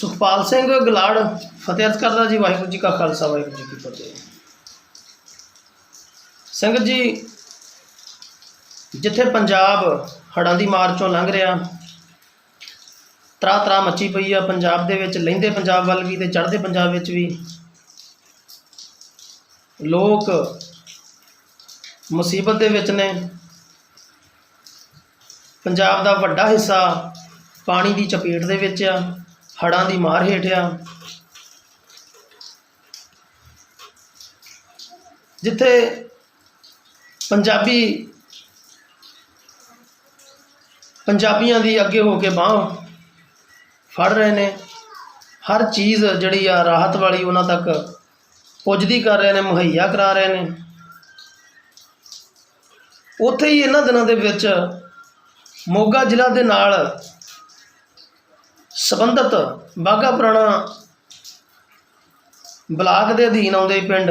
ਸੁਖਪਾਲ ਸਿੰਘ ਗਲਾੜ, ਫਤਿਹ ਅਰਜ਼ ਕਰਦਾ ਜੀ, ਵਾਹਿਗੁਰੂ ਜੀ ਕਾ ਖਾਲਸਾ, ਵਾਹਿਗੁਰੂ ਜੀ ਕੀ ਫਤਿਹ। ਸੰਗਤ ਜੀ, ਜਿੱਥੇ ਪੰਜਾਬ ਹੜ੍ਹਾਂ ਦੀ ਮਾਰ ਚੋਂ ਲੰਘ ਰਿਹਾ ਤਰਾ ਤਰਾ ਮੱਚੀ ਪਈ ਆ, ਪੰਜਾਬ ਦੇ ਵਿੱਚ ਲਹਿੰਦੇ ਪੰਜਾਬ ਵੱਲ ਵੀ ਤੇ ਚੜ੍ਹਦੇ ਪੰਜਾਬ ਵਿੱਚ ਵੀ। ਲੋਕ ਮੁਸੀਬਤ ਦੇ ਵਿੱਚ ਨੇ। ਪੰਜਾਬ ਦਾ ਵੱਡਾ ਹਿੱਸਾ ਪਾਣੀ ਦੀ ਚਪੇਟ ਦੇ ਵਿੱਚ ਆ। ਹੜ੍ਹਾਂ ਦੀ ਮਾਰ ਹੇਠ ਆ। ਜਿੱਥੇ ਪੰਜਾਬੀ ਪੰਜਾਬੀਆਂ ਦੀ ਅੱਗੇ ਹੋ ਕੇ ਬਾਹ ਫੜ ਰਹੇ ਨੇ, ਹਰ ਚੀਜ਼ ਜਿਹੜੀ ਆ ਰਾਹਤ ਵਾਲੀ ਉਹਨਾਂ ਤੱਕ ਪੁੱਜਦੀ ਕਰ ਰਹੇ ਨੇ, ਮੁਹੱਈਆ ਕਰਾ ਰਹੇ ਨੇ। ਉੱਥੇ ਹੀ ਇਹਨਾਂ ਦਿਨਾਂ ਦੇ ਵਿੱਚ ਮੋਗਾ ਜ਼ਿਲ੍ਹਾ ਦੇ ਨਾਲ ਸੰਬੰਧਿਤ ਬਾਘਾ ਪੁਰਾਣਾ ਬਲਾਕ ਦੇ ਅਧੀਨ ਆਉਂਦੇ ਪਿੰਡ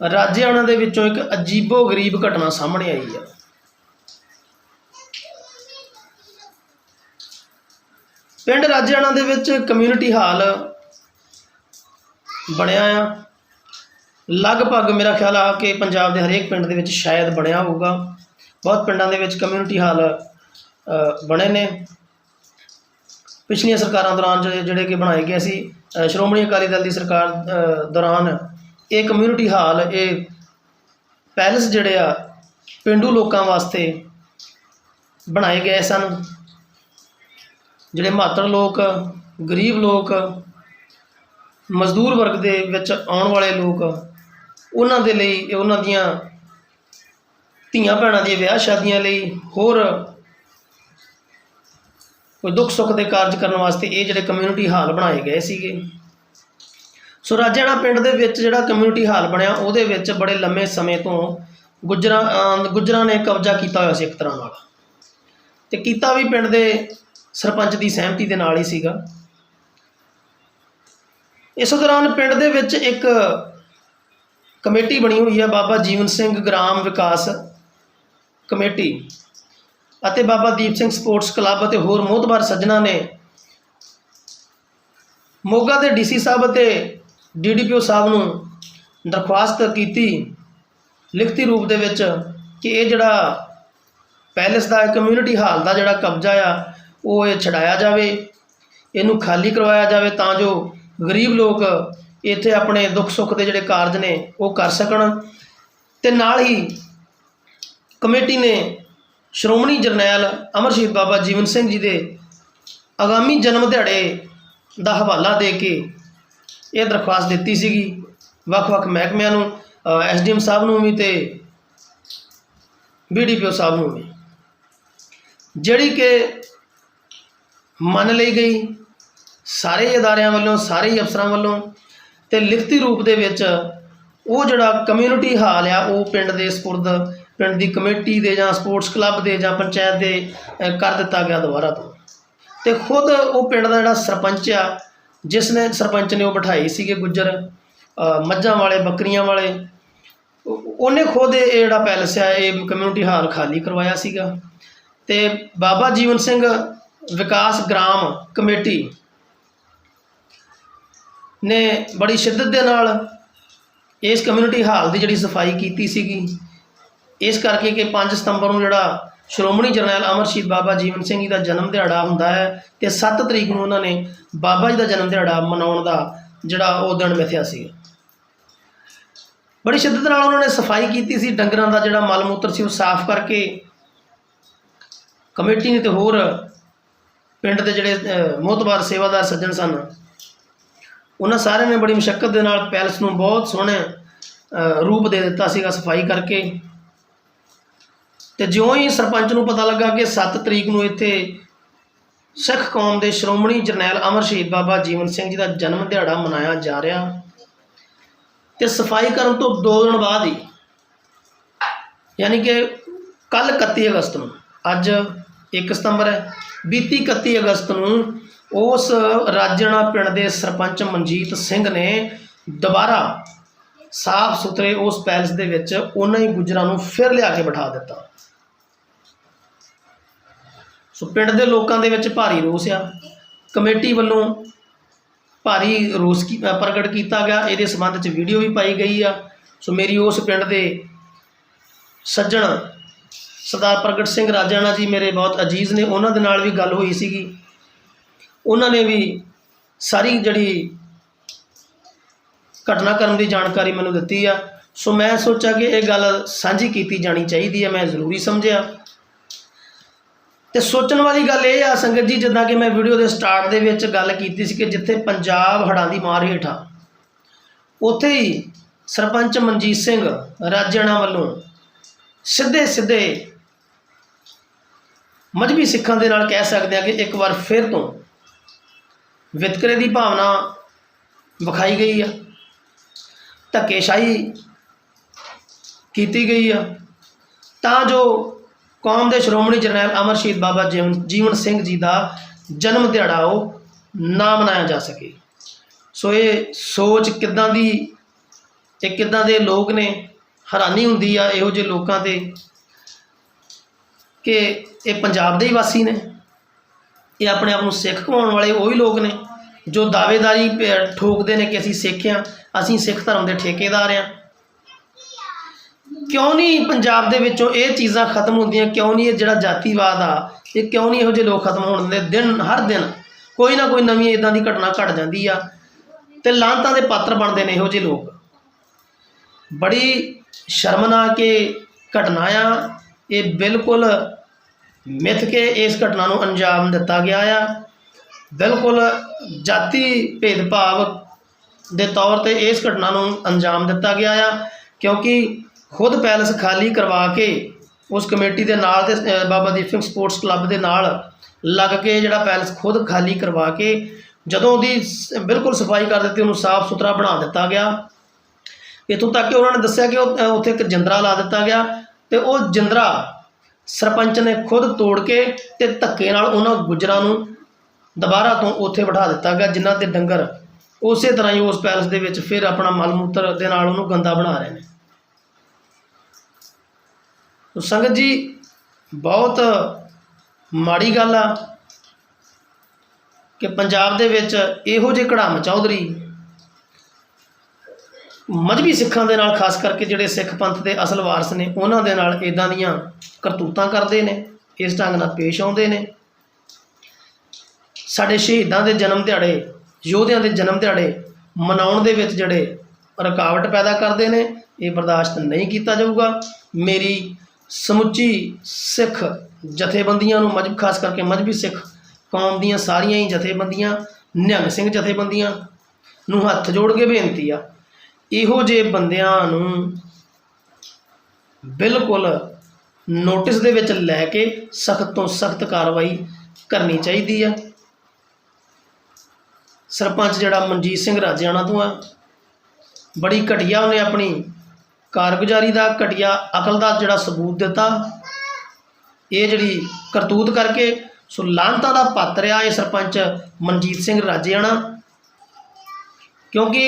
ਰਾਜਿਆਣਾ ਦੇ ਵਿੱਚੋਂ ਇੱਕ ਅਜੀਬੋ ਗਰੀਬ ਘਟਨਾ ਸਾਹਮਣੇ ਆਈ ਆ। ਪਿੰਡ ਰਾਜਿਆਣਾ ਦੇ ਵਿੱਚ ਕਮਿਊਨਿਟੀ ਹਾਲ ਬਣਿਆ ਆ। ਲਗਭਗ ਮੇਰਾ ਖਿਆਲ ਆ ਕਿ ਪੰਜਾਬ ਦੇ ਹਰੇਕ ਪਿੰਡ ਦੇ ਵਿੱਚ ਸ਼ਾਇਦ ਬਣਿਆ ਹੋਊਗਾ। ਬਹੁਤ ਪਿੰਡਾਂ ਦੇ ਵਿੱਚ ਕਮਿਊਨਿਟੀ ਹਾਲ ਬਣੇ ਨੇ। ਪਿਛਲੀਆਂ ਸਰਕਾਰਾਂ ਦੌਰਾਨ ਜਿਹੜੇ ਜਿਹੜੇ ਕਿ ਬਣਾਏ ਗਏ ਸੀ ਸ਼੍ਰੋਮਣੀ ਅਕਾਲੀ ਦਲ ਦੀ ਸਰਕਾਰ ਦੌਰਾਨ ਇਹ ਕਮਿਊਨਿਟੀ ਹਾਲ, ਇਹ ਪੈਲਸ ਜਿਹੜੇ ਆ, ਪਿੰਡੂ ਲੋਕਾਂ ਵਾਸਤੇ ਬਣਾਏ ਗਏ ਸਨ। ਜਿਹੜੇ ਮਾਤੜ ਲੋਕ, ਗਰੀਬ ਲੋਕ, ਮਜ਼ਦੂਰ ਵਰਗ ਦੇ ਵਿੱਚ ਆਉਣ ਵਾਲੇ ਲੋਕ, ਉਹਨਾਂ ਦੇ ਲਈ, ਉਹਨਾਂ ਦੀਆਂ ਧੀਆਂ ਭੈਣਾਂ ਦੀਆਂ ਵਿਆਹ ਸ਼ਾਦੀਆਂ ਲਈ ਹੋਰ ਕੋਈ ਦੁੱਖ ਸੁੱਖ ਦੇ ਕਾਰਜ ਕਰਨ ਵਾਸਤੇ ਇਹ ਜਿਹੜੇ ਕਮਿਊਨਿਟੀ ਹਾਲ ਬਣਾਏ ਗਏ ਸੀਗੇ। ਸੋ ਰਾਜਿਆਣਾ ਪਿੰਡ ਦੇ ਵਿੱਚ ਜਿਹੜਾ ਕਮਿਊਨਿਟੀ ਹਾਲ ਬਣਿਆ, ਉਹਦੇ ਵਿੱਚ ਬੜੇ ਲੰਮੇ ਸਮੇਂ ਤੋਂ ਗੁੱਜਰਾਂ, ਅਹ, ਗੁੱਜਰਾਂ ਨੇ ਕਬਜ਼ਾ ਕੀਤਾ ਹੋਇਆ ਸੀ ਇੱਕ ਤਰ੍ਹਾਂ ਨਾਲ। ਤੇ ਕੀਤਾ ਵੀ ਪਿੰਡ ਦੇ ਸਰਪੰਚ ਦੀ ਸਹਿਮਤੀ ਦੇ ਨਾਲ ਹੀ ਸੀਗਾ। ਇਸ ਦੌਰਾਨ ਪਿੰਡ ਦੇ ਵਿੱਚ ਇੱਕ ਕਮੇਟੀ ਬਣੀ ਹੋਈ ਹੈ, ਬਾਬਾ ਜੀਵਨ ਸਿੰਘ ਗ੍ਰਾਮ ਵਿਕਾਸ ਕਮੇਟੀ। ਅਤੇ ਬਾਬਾ ਦੀਪ ਸਿੰਘ ਸਪੋਰਟਸ ਕਲੱਬ ਅਤੇ ਹੋਰ ਮੋਹਤਬਾਰ ਸੱਜਣਾ ਨੇ ਮੋਗਾ ਦੇ ਡੀਸੀ ਸਾਹਿਬ ਅਤੇ ਡੀਡੀਪੀਓ ਸਾਹਿਬ ਨੂੰ ਦਰਖਾਸਤ ਕੀਤੀ ਲਿਖਤੀ ਰੂਪ ਦੇ ਵਿੱਚ ਕਿ ਇਹ ਜਿਹੜਾ ਪੈਲੇਸ ਦਾ ਕਮਿਊਨਿਟੀ ਹਾਲ ਦਾ ਜਿਹੜਾ ਕਬਜ਼ਾ ਆ, ਉਹ ਇਹ ਛਡਾਇਆ ਜਾਵੇ, ਇਹਨੂੰ ਖਾਲੀ ਕਰਵਾਇਆ ਜਾਵੇ ਤਾਂ ਜੋ ਗਰੀਬ ਲੋਕ ਇੱਥੇ ਆਪਣੇ ਦੁੱਖ ਸੁੱਖ ਦੇ ਜਿਹੜੇ ਕਾਰਜ ਨੇ ਉਹ ਕਰ ਸਕਣ ਤੇ ਨਾਲ ਹੀ ਕਮੇਟੀ ਨੇ ਸ਼੍ਰੋਮਣੀ ਜਰਨੈਲ ਅਮਰ ਸ਼ਹੀਦ ਬਾਬਾ ਜੀਵਨ ਸਿੰਘ ਜੀ ਦੇ ਆਗਾਮੀ ਜਨਮ ਦਿਹਾੜੇ ਦਾ ਹਵਾਲਾ ਦੇ ਕੇ ਇਹ ਦਰਖਾਸਤ ਦਿੱਤੀ ਸੀਗੀ। ਵੱਖ-ਵੱਖ ਮਹਿਕਮਿਆਂ ਨੂੰ ਐਸਡੀਐਮ ਸਾਹਿਬ ਨੂੰ ਵੀ ਤੇ ਬੀਡੀਪੀਓ ਸਾਹਿਬ ਨੂੰ ਵੀ। ਜਿਹੜੀ ਕਿ ਮੰਨ ਲਈ ਗਈ, ਸਾਰੇ ਅਦਾਰਿਆਂ ਵੱਲੋਂ, ਸਾਰੇ ਹੀ ਅਫਸਰਾਂ ਵੱਲੋਂ ਤੇ ਲਿਖਤੀ ਰੂਪ ਦੇ ਵਿੱਚ ਉਹ ਜਿਹੜਾ ਕਮਿਊਨਿਟੀ ਹਾਲ ਆ, ਉਹ ਪਿੰਡ ਦੇ ਸਪੁਰਦ ਪਿੰਡ ਦੀ ਕਮੇਟੀ ਦੇ ਜਾਂ ਸਪੋਰਟਸ ਕਲੱਬ ਦੇ ਜਾਂ ਪੰਚਾਇਤ ਦੇ ਕਰ ਦਿੱਤਾ ਗਿਆ ਦੁਬਾਰਾ ਤੋਂ। ਤੇ ਖੁਦ ਉਹ ਪਿੰਡ ਦਾ ਜਿਹੜਾ ਸਰਪੰਚ ਆ, ਜਿਸ ਨੇ ਸਰਪੰਚ ਨੇ ਉਹ ਬਿਠਾਈ ਸੀਗੇ ਗੁੱਜਰ ਮੱਝਾਂ ਵਾਲੇ, ਬੱਕਰੀਆਂ ਵਾਲੇ ਉਹਨੇ ਖੁਦ ਇਹ ਜਿਹੜਾ ਪੈਲਸ ਆ, ਇਹ ਕਮਿਊਨਿਟੀ ਹਾਲ ਖਾਲੀ ਕਰਵਾਇਆ ਸੀਗਾ। ਤੇ ਬਾਬਾ ਜੀਵਨ ਸਿੰਘ ਵਿਕਾਸ ਗ੍ਰਾਮ ਕਮੇਟੀ ਨੇ ਬੜੀ ਸ਼ਿੱਦਤ ਦੇ ਨਾਲ ਇਸ ਕਮਿਊਨਿਟੀ ਹਾਲ ਦੀ ਜਿਹੜੀ ਸਫ਼ਾਈ ਕੀਤੀ ਸੀਗੀ। ਇਸ ਕਰਕੇ ਕਿ 5 ਸਤੰਬਰ ਨੂੰ ਜਿਹੜਾ ਸ਼੍ਰੋਮਣੀ ਜਰਨੈਲ ਅਮਰ ਸ਼ਹੀਦ ਬਾਬਾ ਜੀਵਨ ਸਿੰਘ ਜੀ ਦਾ ਜਨਮ ਦਿਹਾੜਾ ਹੁੰਦਾ ਹੈ ਤੇ 7 ਤਰੀਕ ਨੂੰ ਉਹਨਾਂ ਨੇ ਬਾਬਾ ਜੀ ਦਾ ਜਨਮ ਦਿਹਾੜਾ ਮਨਾਉਣ ਦਾ ਜਿਹੜਾ ਉਹ ਦਿਨ ਮਿਥਿਆ ਸੀ ਬੜੀ ਸ਼ਿੱਦਤ ਨਾਲ ਉਹਨਾਂ ਨੇ ਸਫ਼ਾਈ ਕੀਤੀ ਸੀ ਡੰਗਰਾਂ ਦਾ ਜਿਹੜਾ ਮਲ ਮੂਤਰ ਸੀ ਉਹ ਸਾਫ਼ ਕਰਕੇ ਕਮੇਟੀ ਨੇ ਤੇ ਹੋਰ ਪਿੰਡ ਦੇ ਜਿਹੜੇ ਅਹ, ਮੋਹਤਬਾਰ ਸੇਵਾਦਾਰ ਸੱਜਣ ਸਨ ਉਹਨਾਂ ਸਾਰਿਆਂ ਨੇ ਬੜੀ ਮੁਸ਼ਕਲ ਦੇ ਨਾਲ ਪੈਲਸ ਨੂੰ ਬਹੁਤ ਸੋਹਣੇ ਰੂਪ ਦੇ ਦਿੱਤਾ ਸੀਗਾ ਸਫ਼ਾਈ ਕਰਕੇ। ਤੇ ਜਿਉਂ ਹੀ ਸਰਪੰਚ ਨੂੰ ਪਤਾ ਲੱਗਾ ਕਿ 7 ਤਰੀਕ ਨੂੰ ਇੱਥੇ ਸਿੱਖ ਕੌਮ ਦੇ ਸ਼੍ਰੋਮਣੀ ਜਰਨੈਲ ਅਮਰ ਸ਼ਹੀਦ ਬਾਬਾ ਜੀਵਨ ਸਿੰਘ ਜੀ ਦਾ ਜਨਮ ਦਿਹਾੜਾ ਮਨਾਇਆ ਜਾ ਰਿਹਾ ਤੇ ਸਫ਼ਾਈ ਕਰਨ ਤੋਂ 2 ਦਿਨ ਬਾਅਦ ਹੀ, ਯਾਨੀ ਕਿ ਕੱਲ 31 ਅਗਸਤ ਨੂੰ, ਅੱਜ 1 ਸਤੰਬਰ ਹੈ, ਬੀਤੀ 31 ਅਗਸਤ ਨੂੰ ਉਸ ਰਾਜਣਾ ਪਿੰਡ ਦੇ ਸਰਪੰਚ ਮਨਜੀਤ ਸਿੰਘ ਨੇ ਦੁਬਾਰਾ ਸਾਫ਼ ਸੁਥਰੇ ਉਸ ਪੈਲਸ ਦੇ ਵਿੱਚ ਉਹਨਾਂ ਹੀ ਗੁੱਜਰਾਂ ਨੂੰ ਫਿਰ ਲਿਆ ਕੇ ਬਿਠਾ ਦਿੱਤਾ। ਸੋ ਪਿੰਡ ਦੇ ਲੋਕਾਂ ਦੇ ਵਿੱਚ ਭਾਰੀ ਰੋਸ ਆ। ਕਮੇਟੀ ਵੱਲੋਂ ਭਾਰੀ ਰੋਸ ਕੀ- ਪ੍ਰਗਟ ਕੀਤਾ ਗਿਆ। ਇਹਦੇ ਸੰਬੰਧ 'ਚ ਵੀਡੀਓ ਵੀ ਪਾਈ ਗਈ ਆ। ਸੋ ਮੇਰੀ ਉਸ ਪਿੰਡ ਦੇ ਸੱਜਣ ਸਰਦਾਰ ਪ੍ਰਗਟ ਸਿੰਘ ਰਾਜਾਣਾ ਜੀ ਮੇਰੇ ਬਹੁਤ ਅਜੀਜ਼ ਨੇ। ਉਹਨਾਂ ਦੇ ਨਾਲ ਵੀ ਗੱਲ ਹੋਈ ਸੀਗੀ। ਉਹਨਾਂ ਨੇ ਵੀ ਸਾਰੀ ਜਿਹੜੀ ਘਟਨਾਕ੍ਰਮ ਦੀ ਜਾਣਕਾਰੀ ਮੈਨੂੰ ਦਿੱਤੀ ਆ। ਸੋ ਮੈਂ ਸੋਚਿਆ ਕਿ ਇਹ ਗੱਲ ਸਾਂਝੀ ਕੀਤੀ ਜਾਣੀ ਚਾਹੀਦੀ ਹੈ ਮੈਂ ਜ਼ਰੂਰੀ ਸਮਝਿਆ। ਤੇ ਸੋਚਣ ਵਾਲੀ ਗੱਲ ਇਹ ਆ ਸੰਗਤ ਜੀ, ਜਿੱਦਾਂ ਕਿ ਮੈਂ ਵੀਡੀਓ ਦੇ ਸਟਾਰਟ ਦੇ ਵਿੱਚ ਗੱਲ ਕੀਤੀ ਸੀ ਕਿ ਜਿੱਥੇ ਪੰਜਾਬ ਹੜ੍ਹਾਂ ਦੀ ਮਾਰ ਹੇਠਾਂ, ਉੱਥੇ ਹੀ ਸਰਪੰਚ ਮਨਜੀਤ ਸਿੰਘ ਰਾਜਣਾ ਵੱਲੋਂ ਸਿੱਧੇ ਸਿੱਧੇ ਮਜਬੀ ਸਿੱਖਾਂ ਦੇ ਨਾਲ ਕਹਿ ਸਕਦੇ ਆ ਕਿ ਇੱਕ ਵਾਰ ਫਿਰ ਤੋਂ ਵਿਤਕਰੇ ਦੀ ਭਾਵਨਾ ਵਿਖਾਈ ਗਈ ਆ, ਧੱਕੇਸ਼ਾਹੀ ਕੀਤੀ ਗਈ ਆ, ਤਾਂ ਜੋ ਕੌਮ ਦੇ ਸ਼੍ਰੋਮਣੀ ਜਰਨੈਲ ਅਮਰ ਸ਼ਹੀਦ ਬਾਬਾ ਜੀਵਨ ਜੀਵਨ ਸਿੰਘ ਜੀ ਦਾ ਜਨਮ ਦਿਹਾੜਾ ਉਹ ਨਾ ਮਨਾਇਆ ਜਾ ਸਕੇ। ਸੋ ਇਹ ਸੋਚ ਕਿੱਦਾਂ ਦੀ, ਇਹ ਕਿੱਦਾਂ ਦੇ ਲੋਕ ਨੇ? ਹੈਰਾਨੀ ਹੁੰਦੀ ਆ ਇਹੋ ਜਿਹੇ ਲੋਕਾਂ ਤੇ ਕਿ ਇਹ ਪੰਜਾਬ ਦੇ ਹੀ ਵਾਸੀ ਨੇ। ਇਹ ਆਪਣੇ ਆਪ ਨੂੰ ਸਿੱਖ ਕਹਾਉਣ ਵਾਲੇ ਉਹੀ ਲੋਕ ਨੇ ਜੋ ਦਾਅਵੇਦਾਰੀ ਠੋਕਦੇ ਨੇ ਕਿ ਅਸੀਂ ਸਿੱਖ ਹਾਂ, ਅਸੀਂ ਸਿੱਖ ਧਰਮ ਦੇ ਠੇਕੇਦਾਰ ਹਾਂ। ਕਿਉਂ ਨਹੀਂ ਪੰਜਾਬ ਦੇ ਵਿੱਚੋਂ ਇਹ ਚੀਜ਼ਾਂ ਖਤਮ ਹੁੰਦੀਆਂ? ਕਿਉਂ ਨਹੀਂ ਇਹ ਜਿਹੜਾ ਜਾਤੀਵਾਦ ਆ, ਇਹ ਕਿਉਂ ਨਹੀਂ ਇਹੋ ਜਿਹੇ ਲੋਕ ਖਤਮ ਹੋਣ ਦਿੰਦੇ ਦਿਨ, ਹਰ ਦਿਨ? ਕੋਈ ਨਾ ਕੋਈ ਨਵੀਂ ਇਦਾਂ ਦੀ ਘਟਨਾ ਘਟ ਜਾਂਦੀ ਆ ਤੇ ਲਾਂਤਾਂ ਦੇ ਪਾਤਰ ਬਣਦੇ ਨੇ ਇਹੋ ਜਿਹੇ ਲੋਕ। ਬੜੀ ਸ਼ਰਮਨਾਕ ਇਹ ਘਟਨਾ ਆ, ਇਹ ਬਿਲਕੁਲ ਮਿੱਥ ਕੇ ਇਸ ਘਟਨਾ ਨੂੰ ਅੰਜਾਮ ਦਿੱਤਾ ਗਿਆ ਆ। ਬਿਲਕੁਲ ਜਾਤੀ ਭੇਦਭਾਵ ਦੇ ਤੌਰ ਤੇ ਇਸ ਘਟਨਾ ਨੂੰ ਅੰਜਾਮ ਦਿੱਤਾ ਗਿਆ ਆ, ਕਿਉਂਕਿ ਖੁਦ ਪੈਲਸ ਖਾਲੀ ਕਰਵਾ ਕੇ ਉਸ ਕਮੇਟੀ ਦੇ ਨਾਲ ਤੇ ਬਾਬਾ ਦੀਪ ਸਿੰਘ ਸਪੋਰਟਸ ਕਲੱਬ ਦੇ ਨਾਲ ਲੱਗ ਕੇ ਜਿਹੜਾ ਪੈਲਸ ਖੁਦ ਖਾਲੀ ਕਰਵਾ ਕੇ ਜਦੋਂ ਉਹਦੀ ਸ- ਬਿਲਕੁਲ ਸਫ਼ਾਈ ਕਰ ਦਿੱਤੀ, ਉਹਨੂੰ ਸਾਫ਼ ਸੁਥਰਾ ਬਣਾ ਦਿੱਤਾ ਗਿਆ। ਇੱਥੋਂ ਤੱਕ ਕਿ ਉਹਨਾਂ ਨੇ ਦੱਸਿਆ ਕਿ ਉਹ- ਉੱਥੇ ਇੱਕ ਜਿੰਦਰਾ ਲਾ ਦਿੱਤਾ ਗਿਆ ਤੇ ਉਹ ਜਿੰਦਰਾ ਸਰਪੰਚ ਨੇ ਖੁਦ ਤੋੜ ਕੇ ਤੇ ਧੱਕੇ ਨਾਲ ਉਹਨਾਂ ਗੁੱਜਰਾਂ ਨੂੰ ਦੁਬਾਰਾ ਤੋਂ ਉੱਥੇ ਬਿਠਾ ਦਿੱਤਾ ਗਿਆ, ਜਿਨ੍ਹਾਂ ਦੇ ਡੰਗਰ ਉਸੇ ਤਰ੍ਹਾਂ ਹੀ ਉਸ ਪੈਲਸ ਦੇ ਵਿੱਚ ਫਿਰ ਆਪਣਾ ਮਲ ਮੂਤਰ ਦੇ ਨਾਲ ਉਹਨੂੰ ਗੰਦਾ ਬਣਾ ਰਹੇ ਨੇ। ਤੋ ਸੰਗਤ ਜੀ, ਬਹੁਤ ਮਾੜੀ ਗੱਲ ਆ ਕਿ ਪੰਜਾਬ ਦੇ ਵਿੱਚ ਇਹੋ ਜਿਹੇ ਕੜਾਮ ਚੌਧਰੀ ਮਜਬੀ ਸਿੱਖਾਂ ਦੇ ਨਾਲ, ਖਾਸ ਕਰਕੇ ਜਿਹੜੇ ਸਿੱਖ ਪੰਥ ਦੇ ਅਸਲ ਵਾਰਸ ਨੇ, ਉਹਨਾਂ ਦੇ ਨਾਲ ਇਦਾਂ ਦੀਆਂ ਕਰਤੂਤਾਂ ਕਰਦੇ ਨੇ, ਇਸ ਢੰਗ ਨਾਲ ਪੇਸ਼ ਆਉਂਦੇ ਨੇ। ਸਾਡੇ ਸ਼ਹੀਦਾਂ ਦੇ ਜਨਮ ਦਿਹਾੜੇ, ਯੋਧਿਆਂ ਦੇ ਜਨਮ ਦਿਹਾੜੇ ਮਨਾਉਣ ਦੇ ਵਿੱਚ ਜਿਹੜੇ ਰੁਕਾਵਟ ਪੈਦਾ ਕਰਦੇ ਨੇ, ਇਹ ਬਰਦਾਸ਼ਤ ਨਹੀਂ ਕੀਤਾ ਜਾਊਗਾ। ਮੇਰੀ ਸਮੁੱਚੀ ਸਿੱਖ ਜਥੇਬੰਦੀਆਂ ਨੂੰ ਮਜਬ ਖਾਸ ਕਰਕੇ ਮਜਬੀ ਸਿੱਖ ਕੌਮ ਦੀਆਂ ਸਾਰੀਆਂ ਹੀ ਜਥੇਬੰਦੀਆਂ, ਨਿਹੰਗ ਸਿੰਘ ਜਥੇਬੰਦੀਆਂ ਨੂੰ ਹੱਥ ਜੋੜ ਕੇ ਬੇਨਤੀ ਆ, ਇਹੋ ਜਿਹੇ ਬੰਦਿਆਂ ਨੂੰ ਬਿਲਕੁਲ ਨੋਟਿਸ ਦੇ ਵਿੱਚ ਲੈ ਕੇ ਸਖਤ ਤੋਂ ਸਖਤ ਕਾਰਵਾਈ ਕਰਨੀ ਚਾਹੀਦੀ ਆ। ਸਰਪੰਚ ਜਿਹੜਾ ਮਨਜੀਤ ਸਿੰਘ ਰਾਜਿਆਣਾ ਤੋਂ ਆ, ਬੜੀ ਘਟੀਆ ਉਹਨੇ ਆਪਣੀ ਕਾਰਗੁਜ਼ਾਰੀ ਦਾ ਘਟੀਆ ਅਕਲ ਦਾ ਜਿਹੜਾ ਸਬੂਤ ਦਿੱਤਾ, ਇਹ ਜਿਹੜੀ ਕਰਤੂਤ ਕਰਕੇ ਸੋ ਲਾਂਤਾਂ ਦਾ ਪਾਤਰ ਆ ਇਹ ਸਰਪੰਚ ਮਨਜੀਤ ਸਿੰਘ ਰਾਜਿਆਣਾ। ਕਿਉਂਕਿ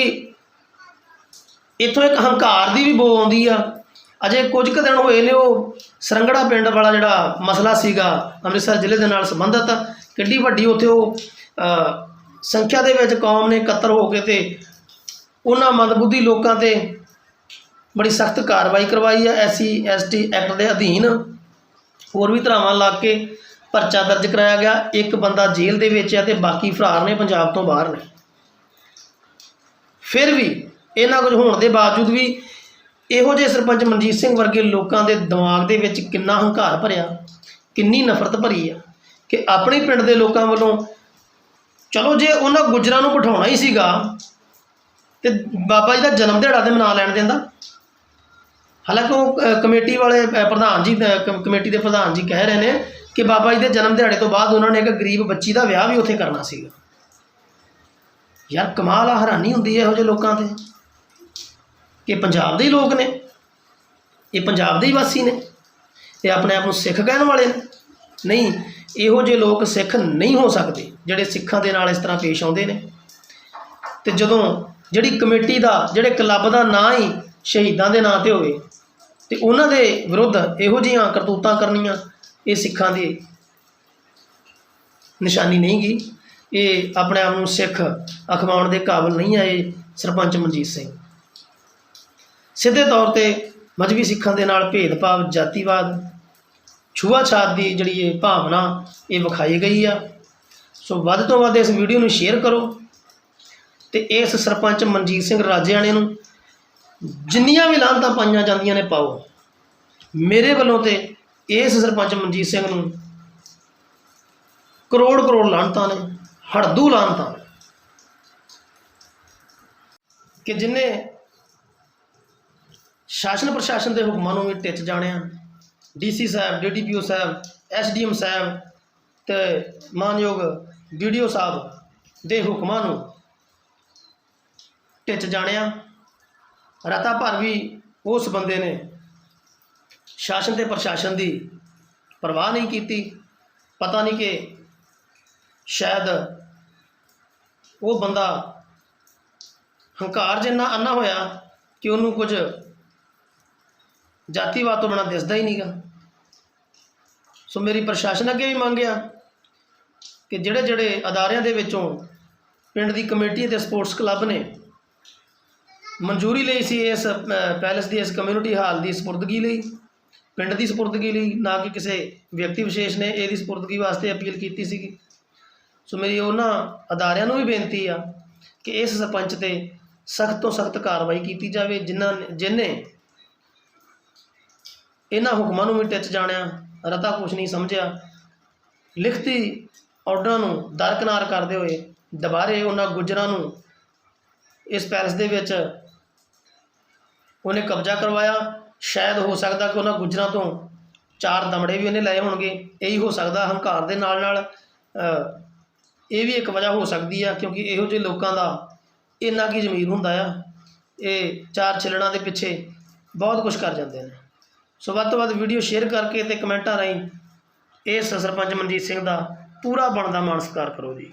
ਇੱਥੋਂ ਇੱਕ ਹੰਕਾਰ ਦੀ ਵੀ ਬੋ ਆਉਂਦੀ ਆ। ਅਜੇ ਕੁਝ ਕੁ ਦਿਨ ਹੋਏ ਨੇ ਉਹ ਸਰੰਗੜਾ ਪਿੰਡ ਵਾਲਾ ਜਿਹੜਾ ਮਸਲਾ ਸੀਗਾ ਅੰਮ੍ਰਿਤਸਰ ਜ਼ਿਲ੍ਹੇ ਦੇ ਨਾਲ ਸੰਬੰਧਿਤ, ਕਿੱਡੀ ਵੱਡੀ ਉੱਥੇ ਉਹ ਸੰਖਿਆ ਦੇ ਵਿੱਚ ਕੌਮ ਨੇ ਇਕੱਤਰ ਹੋ ਕੇ ਤੇ ਉਹਨਾਂ ਮੰਦਬੁੱਧੀ ਲੋਕਾਂ ਤੇ ਬੜੀ ਸਖਤ ਕਾਰਵਾਈ ਕਰਵਾਈ ਆ ਐਸਸੀ, ਐਸਟੀ ਐਕਟ ਦੇ ਅਧੀਨ। ਹੋਰ ਵੀ ਧਰਾਵਾਂ ਲਾ ਕੇ ਪਰਚਾ ਦਰਜ ਕਰਾਇਆ ਗਿਆ। ਇੱਕ ਬੰਦਾ ਜੇਲ੍ਹ ਦੇ ਵਿੱਚ ਹੈ ਤੇ ਬਾਕੀ ਫਰਾਰ ਨੇ ਪੰਜਾਬ ਤੋਂ ਬਾਹਰ ਨੇ। ਫਿਰ ਵੀ ਇਹਨਾਂ ਕੁਝ ਹੋਣ ਦੇ ਬਾਵਜੂਦ ਵੀ ਇਹੋ ਜਿਹੇ ਸਰਪੰਚ ਮਨਜੀਤ ਸਿੰਘ ਵਰਗੇ ਲੋਕਾਂ ਦੇ ਦਿਮਾਗ ਦੇ ਵਿੱਚ ਕਿੰਨਾ ਹੰਕਾਰ ਭਰਿਆ, ਕਿੰਨੀ ਨਫ਼ਰਤ ਭਰੀ ਆ ਕਿ ਆਪਣੇ ਪਿੰਡ ਦੇ ਲੋਕਾਂ ਵੱਲੋਂ ਚਲੋ ਜੇ ਉਹਨਾਂ ਗੁੱਜਰਾਂ ਨੂੰ ਬਿਠਾਉਣਾ ਹੀ ਸੀਗਾ ਤੇ ਬਾਬਾ ਜੀ ਦਾ ਜਨਮ ਦਿਹਾੜਾ ਤੇ ਮਨਾ ਲੈਣ ਦਿੰਦਾ। ਹਾਲਾਂਕਿ ਉਹ ਕਮੇਟੀ ਵਾਲੇ ਪ੍ਰਧਾਨ ਜੀ ਅ, ਕਮੇਟੀ ਦੇ ਪ੍ਰਧਾਨ ਜੀ ਕਹਿ ਰਹੇ ਨੇ ਕਿ ਬਾਬਾ ਜੀ ਦੇ ਜਨਮ ਦਿਹਾੜੇ ਤੋਂ ਬਾਅਦ ਉਹਨਾਂ ਨੇ ਇੱਕ ਗਰੀਬ ਬੱਚੀ ਦਾ ਵਿਆਹ ਵੀ ਉੱਥੇ ਕਰਨਾ ਸੀਗਾ। ਯਾਰ ਕਮਾਲ ਆ ਹੈਰਾਨੀ ਹੁੰਦੀ ਹੈ ਇਹੋ ਜਿਹੇ ਲੋਕਾਂ ਤੇ। ਕਿ ਪੰਜਾਬ ਦੇ ਹੀ ਲੋਕ ਨੇ। ਇਹ ਪੰਜਾਬ ਦੇ ਹੀ ਵਾਸੀ ਨੇ। ਇਹ ਆਪਣੇ ਆਪ ਨੂੰ ਸਿੱਖ ਕਹਿਣ ਵਾਲੇ ਨੇ। ਨਹੀਂ ਇਹੋ ਜਿਹੇ ਲੋਕ ਸਿੱਖ ਨਹੀਂ ਹੋ ਸਕਦੇ ਜਿਹੜੇ ਸਿੱਖਾਂ ਦੇ ਨਾਲ ਇਸ ਤਰ੍ਹਾਂ ਪੇਸ਼ ਆਉਂਦੇ ਨੇ। ਤੇ ਜਦੋਂ ਜਿਹੜੀ ਕਮੇਟੀ ਦਾ ਜਿਹੜੇ ਕਲੱਬ ਦਾ ਨਾਂ ਹੀ ਸ਼ਹੀਦਾਂ ਦੇ ਨਾਂ ਤੇ ਹੋਵੇ ਤੇ ਉਹਨਾਂ ਦੇ ਵਿਰੁੱਧ ਇਹੋ ਜਿਹੀਆਂ ਕਰਤੂਤਾਂ ਕਰਨੀਆਂ ਇਹ ਸਿੱਖਾਂ ਦੀ ਨਿਸ਼ਾਨੀ ਨਹੀਂ ਗਈ। ਇਹ ਆਪਣੇ ਆਪ ਨੂੰ ਸਿੱਖ ਅਖਵਾਉਣ ਦੇ ਕਾਬਿਲ ਨਹੀਂ ਆਏ ਸਰਪੰਚ ਮਨਜੀਤ ਸਿੰਘ। ਸਿੱਧੇ ਤੌਰ ਤੇ ਮਜਬੀ ਸਿੱਖਾਂ ਦੇ ਨਾਲ ਭੇਦਭਾਵ, ਜਾਤੀਵਾਦ, ਛੂਆਛਾਤ ਦੀ ਜਿਹੜੀ ਇਹ ਭਾਵਨਾ ਇਹ ਵਿਖਾਈ ਗਈ ਆ। ਸੋ ਵੱਧ ਤੋਂ ਵੱਧ ਇਸ ਵੀਡੀਓ ਨੂੰ ਸ਼ੇਅਰ ਕਰੋ ਤੇ ਇਸ ਸਰਪੰਚ ਮਨਜੀਤ ਸਿੰਘ ਰਾਜਿਆਣੇ ਨੂੰ ਜਿੰਨੀਆਂ ਵੀ ਲਾਂਤਾਂ ਪਾਈਆਂ ਜਾਂਦੀਆਂ ਨੇ ਪਾਓ। ਮੇਰੇ ਵੱਲੋਂ ਤੇ ਇਸ ਸਰਪੰਚ ਮਨਜੀਤ ਸਿੰਘ ਨੂੰ ਕਰੋੜ ਕਰੋੜ ਲਾਂਤਾਂ ਨੇ ਹੜਦੂ ਲਾਂਤਾਂ ਨੇ। ਕਿ ਜਿਨੇ ਸ਼ਾਸਨ ਪ੍ਰਸ਼ਾਸਨ ਦੇ ਹੁਕਮਾਂ ਨੂੰ ਵੀ ਟਿੱਚ ਜਾਣਿਆ, ਡੀਸੀ ਸਾਹਿਬ, ਡੀਡੀਪੀਓ ਸਾਹਿਬ, ਐਸਡੀਐਮ ਸਾਹਿਬ ਤੇ ਮਾਨਯੋਗ ਵੀਡੀਓ ਸਾਹਿਬ ਦੇ ਹੁਕਮਾਂ ਨੂੰ ਟਿੱਚ ਜਾਣਿਆ। ਰਤਾ ਭਰ ਵੀ ਉਸ ਬੰਦੇ ਨੇ ਸ਼ਾਸਨ ਤੇ ਪ੍ਰਸ਼ਾਸਨ ਦੀ ਪਰਵਾਹ ਨਹੀਂ ਕੀਤੀ। ਪਤਾ ਨਹੀਂ ਕਿ ਸ਼ਾਇਦ ਉਹ ਬੰਦਾ ਹੰਕਾਰ ਜਿੰਨਾ ਅੰਨਾ ਹੋਇਆ ਕਿ ਉਹਨੂੰ ਕੁਝ ਜਾਤੀਵਾਦ ਤੋਂ ਬਿਨਾਂ ਦਿਸਦਾ ਹੀ ਨਹੀਂਗਾ। ਸੋ ਮੇਰੀ ਪ੍ਰਸ਼ਾਸਨ ਅੱਗੇ ਵੀ ਮੰਗਿਆ ਕਿ ਜਿਹੜੇ ਜਿਹੜੇ ਅਦਾਰਿਆਂ ਦੇ ਵਿੱਚੋਂ ਪਿੰਡ ਦੀ ਕਮੇਟੀ ਅਤੇ ਸਪੋਰਟਸ ਕਲੱਬ ਨੇ ਮਨਜ਼ੂਰੀ ਲਈ ਸੀ ਇਸ ਅ, ਪੈਲਸ ਦੀ ਇਸ ਕਮਿਊਨਿਟੀ ਹਾਲ ਦੀ ਸਪੁਰਦਗੀ ਲਈ। ਪਿੰਡ ਦੀ ਸਪੁਰਦਗੀ ਲਈ ਨਾ ਕਿ ਕਿਸੇ ਵਿਅਕਤੀ ਵਿਸ਼ੇਸ਼ ਨੇ ਇਹਦੀ ਸਪੁਰਦਗੀ ਵਾਸਤੇ ਅਪੀਲ ਕੀਤੀ ਸੀਗੀ। ਸੋ ਮੇਰੀ ਉਹਨਾਂ ਅਦਾਰਿਆਂ ਨੂੰ ਵੀ ਬੇਨਤੀ ਆ ਕਿ ਇਸ ਸਰਪੰਚ ਤੇ ਸਖਤ ਤੋਂ ਸਖਤ ਕਾਰਵਾਈ ਕੀਤੀ ਜਾਵੇ ਜਿਨ੍ਹਾਂ ਨੇ ਜਿਨੇ ਇਹਨਾਂ ਹੁਕਮਾਂ ਨੂੰ ਵੀ ਟਿੱਚ ਜਾਣਿਆ ਰਤਾ ਕੁਛ ਨਹੀਂ ਸਮਝਿਆ। ਲਿਖਤੀ ਆਰਡਰਾਂ ਨੂੰ ਦਰਕਨਾਰ ਕਰਦੇ ਹੋਏ ਦੁਬਾਰੇ ਉਹਨਾਂ ਗੁੱਜਰਾਂ ਨੂੰ ਇਸ ਪੈਲਸ ਦੇ ਵਿੱਚ ਉਹਨੇ ਕਬਜ਼ਾ ਕਰਵਾਇਆ। ਸ਼ਾਇਦ ਹੋ ਸਕਦਾ ਕਿ ਉਹਨਾਂ ਗੁੱਜਰਾਂ ਤੋਂ ਚਾਰ ਦਮੜੇ ਵੀ ਉਹਨੇ ਲਏ ਹੋਣਗੇ ਇਹੀ ਹੋ ਸਕਦਾ ਹੰਕਾਰ ਦੇ ਨਾਲ ਨਾਲ ਇਹ ਵੀ ਇੱਕ ਵਜ੍ਹਾ ਹੋ ਸਕਦੀ ਆ ਕਿਉਂਕਿ ਇਹੋ ਜਿਹੇ ਲੋਕਾਂ ਦਾ ਇੰਨਾ ਕੀ ਜ਼ਮੀਰ ਹੁੰਦਾ ਆ। ਇਹ ਚਾਰ ਛਿਲਣਾ ਦੇ ਪਿੱਛੇ ਬਹੁਤ ਕੁਝ ਕਰ ਜਾਂਦੇ ਨੇ। ਸੋ ਵੱਧ ਤੋਂ ਵੱਧ ਵੀਡੀਓ ਸ਼ੇਅਰ ਕਰਕੇ ਤੇ ਕਮੈਂਟਾਂ ਰਾਹੀਂ ਇਸ ਸਰਪੰਚ ਮਨਜੀਤ ਸਿੰਘ ਦਾ ਪੂਰਾ ਬਣਦਾ ਮਾਣ ਸਤਿਕਾਰ ਕਰੋ ਜੀ।